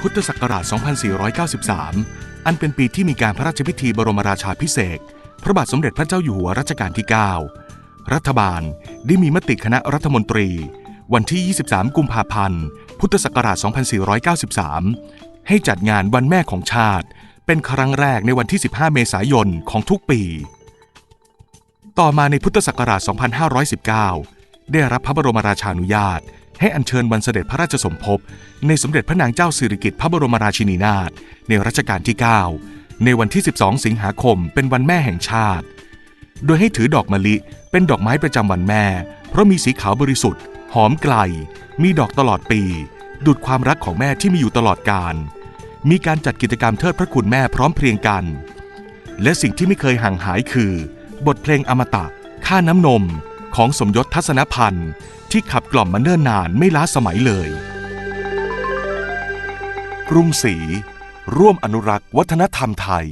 พุทธศักราช 2493 อันเป็นปีที่มีการพระราชพิธีบรมราชาพิเศษพระบาทสมเด็จพระเจ้าอยู่หัวรัชกาลที่ 9 รัฐบาลได้มีมติคณะรัฐมนตรี วันที่ 23 กุมภาพันธ์ พุทธศักราช 2493 ให้จัดงานวันแม่ของชาติ เป็นครั้งแรกในวันที่ 15 เมษายนของทุกปี ต่อมาในพุทธศักราช 2519 ได้รับพระบรมราชานุญาต ให้อัญเชิญวันเสด็จพระราชสมภพ ในสมเด็จพระนางเจ้าสิริกิติ์พระบรมราชินีนาถในรัชกาลที่ 9 ในวันที่ 12 สิงหาคมเป็นวันแม่แห่งชาติ โดยให้ถือดอกมะลิเป็นดอกไม้ประจำวันแม่ เพราะมีสีขาวบริสุทธิ์ หอมไกล มีดอกตลอดปี ดุดความรักของแม่ที่มีอยู่ตลอดกาลมีการจัดกิจกรรมเทิดพระคุณแม่พร้อมเพรียงกัน และสิ่งที่ไม่เคยห่างหายคือ บทเพลงอมตะ ค่าน้ำนม ของสมยศทัศนพันธ์ที่ขับกล่อมมาเนิ่นนานไม่ล้าสมัยเลย กรุงศรีร่วมอนุรักษ์วัฒนธรรมไทย